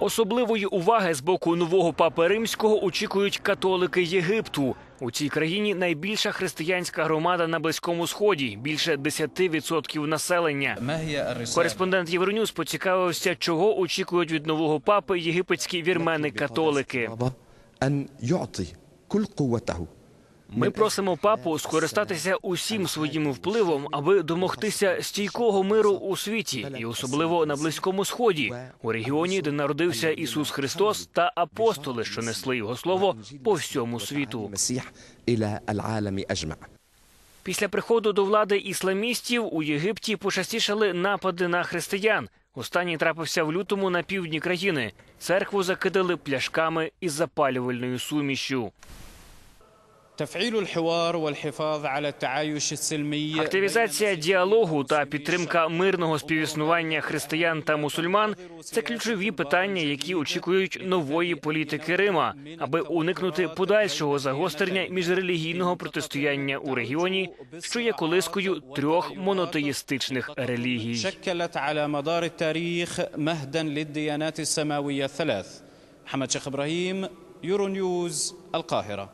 Особливої уваги з боку нового папи римського очікують католики Єгипту. У цій країні найбільша християнська громада на близькому сході більше 10% населення. Кореспондент Євронюс поцікавився, чого очікують від нового папи єгипетські вірмени-католики. Ми просимо папу скористатися усім своїм впливом, аби домогтися стійкого миру у світі, і особливо на близькому сході, у регіоні, де народився Ісус Христос та апостоли, що несли його слово по всьому світу. Після приходу до влади ісламістів у Єгипті почастішали напади на християн. Останній трапився в лютому на півдні країни. Церкву закидали пляшками із запалювальною сумішю. Активізація діалогу та підтримка мирного співіснування християн та мусульман це ключові питання, які очікують нової політики Рима, аби уникнути подальшого загострення міжрелігійного протистояння у регіоні, що є колискою трьох монотеїстичних релігій. Хамад Ібрагім, Юроньюз, Алкагера.